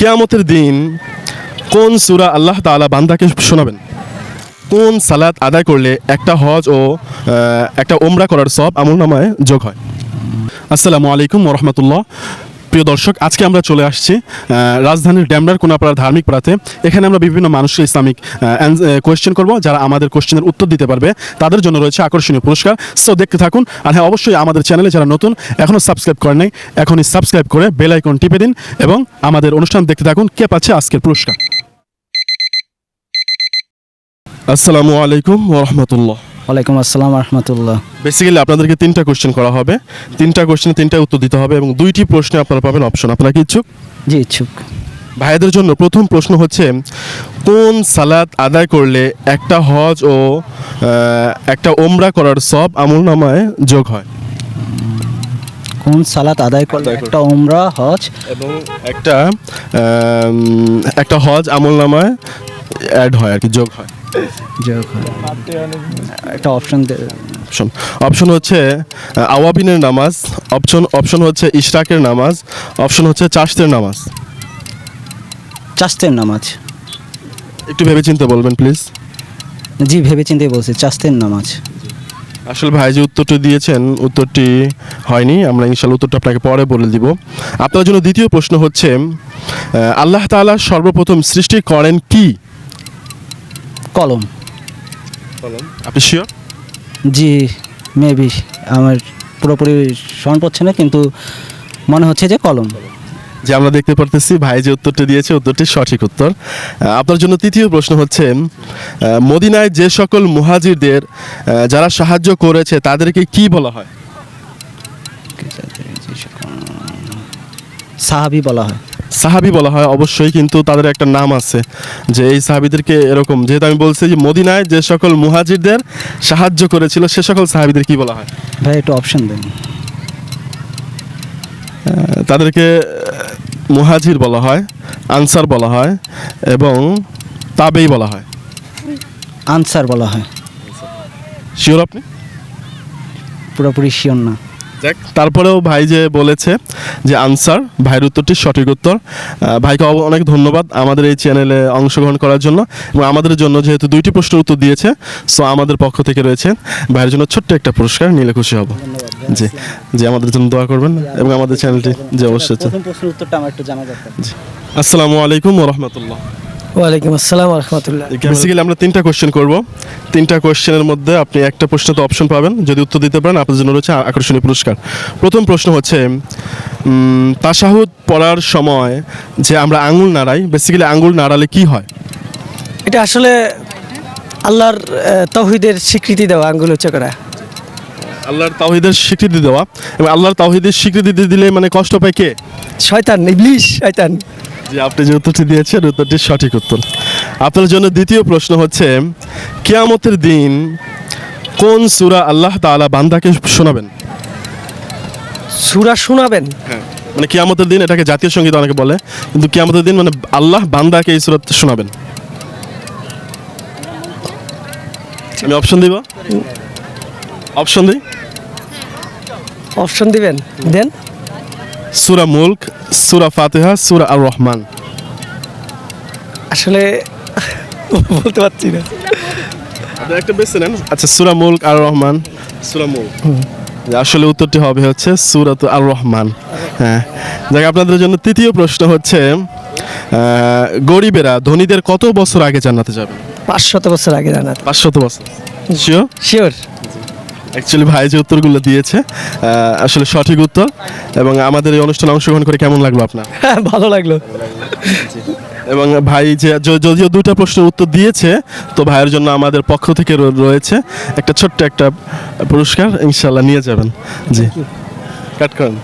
কেয়ামতের দিন কোন সুরা আল্লাহ তালা বান্দাকে শোনাবেন? কোন সালাত আদায় করলে একটা হজ ও একটা ওমরা করার সব আমল নামায় যোগ হয়? আসসালামু আলাইকুম ওরহমতুল্লাহ প্রিয় দর্শক, আজকে আমরা চলে আসছি রাজধানীর ড্যামরার কোনাপাড়া ধার্মিক পাড়াতে। এখানে আমরা বিভিন্ন মানুষকে ইসলামিক কোয়েশ্চেন করব, যারা আমাদের কোয়েশ্চেনের উত্তর দিতে পারবে। তাদের জন্য রয়েছে আকর্ষণীয় পুরস্কার। সো দেখতে থাকুন। আর হ্যাঁ অবশ্যই আমাদের চ্যানেলে যারা নতুন এখনও সাবস্ক্রাইব করেন নাই, এখনই সাবস্ক্রাইব করে বেল আইকন টিপে দিন এবং আমাদের অনুষ্ঠান দেখতে থাকুন। কে পাচ্ছে আজকের পুরস্কার? আসসালামু আলাইকুম ওরহমতুল্লাহ ওয়ালাইকুম আসসালাম রহমতুল্লাহ। বেসিক্যালি আপনাদেরকে তিনটা কোশ্চেন করা হবে। তিনটা কোশ্চেনে তিনটা উত্তর দিতে হবে এবং দুইটি প্রশ্নে আপনারা পাবেন অপশন আপনারা কি ইচ্ছুক? জি ইচ্ছুক। ভাইদের জন্য প্রথম প্রশ্ন হচ্ছে কোন সালাত আদায় করলে একটা হজ ও একটা ওমরা করার সব আমল নামায় যোগ হয়? কোন সালাত আদায় করলে একটা ওমরা হজ? এবং একটা একটা হজ আমল নামায় অ্যাড হয় আর কি যোগ হয়। একটা অপশন অপশন অপশন হচ্ছে আওয়াবিনের নামাজ। অপশন অপশন হচ্ছে ইশরাকের নামাজ। অপশন হচ্ছে চাষতের নামাজ। চাস্তের নামাজ। একটু ভেবে চিন্তে বলবেন প্লিজ জি ভেবে চিন্তে বলছি চাস্তের নামাজ। আসলে ভাই যে উত্তরটি দিয়েছেন উত্তরটি হয়নি। আমরা ইনশাল উত্তরটা আপনাকে পরে বলে দিব। আপনার জন্য দ্বিতীয় প্রশ্ন হচ্ছে আল্লাহ তাআলা সর্বপ্রথম সৃষ্টি করেন কি? কলম। কলম। আপনি শিওর জি মেবি আমার পুরোপুরি স্মরণ পড়ছে না কিন্তু মনে হচ্ছে যে কলম। যে আমরা দেখতে পারতেছি ভাই যে উত্তরটি দিয়েছে উত্তরটি সঠিক উত্তর। আপনার জন্য তৃতীয় প্রশ্ন হচ্ছে মদিনায় যে সকল মুহাজিরদের যারা সাহায্য করেছে তাদেরকে কি বলা হয়? সাহাবি বলা হয়। সাহাবি বলা হয় অবশ্যই কিন্তু তাদের একটা নাম আছে যে এই সাহাবিদেরকে এরকম। যেহেতু আমি বলছি যে মদিনায় যে সকল মুহাজিরদের সাহায্য করেছিল সে সকল সাহাবিদের কি বলা হয়? ভাই একটু অপশন দেন। তাদেরকে মুহাজির বলা হয় আনসার বলা হয় এবং তাবেই বলা হয়। আনসার বলা হয়। শিওর আপনি? পুরোপুরি শিওর না। তারপরেও ভাই যে বলেছে যে আনসার ভাইয়ের উত্তরটি সঠিক উত্তর। ভাইকে অনেক ধন্যবাদ আমাদের এই চ্যানেলে অংশগ্রহণ করার জন্য এবং আমাদের জন্য যেহেতু দুইটি প্রশ্নের উত্তর দিয়েছে সো আমাদের পক্ষ থেকে রয়েছে ভাইয়ের জন্য ছোট্ট একটা পুরস্কার নিলে খুশি হব। জি জি আমাদের জন্য দোয়া করবেন এবং আমাদের চ্যানেলটি যে অবশ্যই প্রশ্নের উত্তরটা আমার একটু জানা দরকার। আসসালামু আলাইকুম রহমতুল্লাহ। ওয়ালাইকুম আসসালাম রহমতুল্লাহ বেসিক্যালি আমরা তিনটা কোশ্চেন করব। তিনটা কোশ্চেনের মধ্যে আপনি একটা প্রশ্নতে অপশন পাবেন। যদি উত্তর দিতে পারেন আপনার জন্য রয়েছে আকর্ষণীয় পুরস্কার। প্রথম প্রশ্ন হচ্ছে উম, তাশাহুদ পড়ার সময় যে আমরা আঙুল নাড়াই বেসিক্যালি আঙুল নাড়ালে কি হয়? এটা আসলে আল্লাহর তৌহিদের স্বীকৃতি দেওয়া আঙ্গুল উচ্চ করা আল্লাহর তাওহিদের স্বীকৃতি দেওয়া। এবং আল্লাহর তাওহিদের স্বীকৃতি দিয়ে দিলে মানে কষ্ট পায় কে? শয়তান ইবলিশ শয়তান। যে আপনি যে উত্তরটি দিয়েছেন উত্তরটি সঠিক উত্তর। আপনার জন্য দ্বিতীয় প্রশ্ন হচ্ছে কিয়ামতের দিন কোন সুরা আল্লাহ তাআলা বান্দাকে শোনাবেন? সুরা শোনাবেন? মানে কিয়ামতের দিন এটাকে জাতীয় সংগীত অনেকে বলে কিন্তু কিয়ামতের দিন মানে আল্লাহ বান্দাকে এই সুরত শোনাবেন। আমি অপশন দিব? অপশন দিই? অপশন দিবেন। দেন। সুরা মুলক সুরা ফাতেহা সুরা আর রহমান আসলে বলতে পারছি না। আপনি একটা বেছে নেন। আচ্ছা সুরা মুলক আর রহমান সুরা মুলক। আসলে উত্তরটি হবে হচ্ছে সুরাত আর রহমান হ্যাঁ। যাক আপনাদের জন্য তৃতীয় প্রশ্ন হচ্ছে গরিবেরা ধনীদের কত বছর আগে জান্নাতে যাবে? পাঁচশত বছর আগে জানা পাঁচশত বছর। শিওর শিওর অ্যাকচুয়ালি ভাই যে উত্তরগুলো দিয়েছে আসলে সঠিক উত্তর এবং আমাদের এই অনুষ্ঠানে অংশগ্রহণ করে কেমন লাগল আপনার? হ্যাঁ ভালো লাগল। এবং ভাই যে যদিও দুটা প্রশ্নের উত্তর দিয়েছে তো ভাইয়ের জন্য আমাদের পক্ষ থেকে রয়েছে একটা ছোট্ট একটা পুরস্কার ইনশাল্লাহ নিয়ে যাবেন। জি। কাট করেন।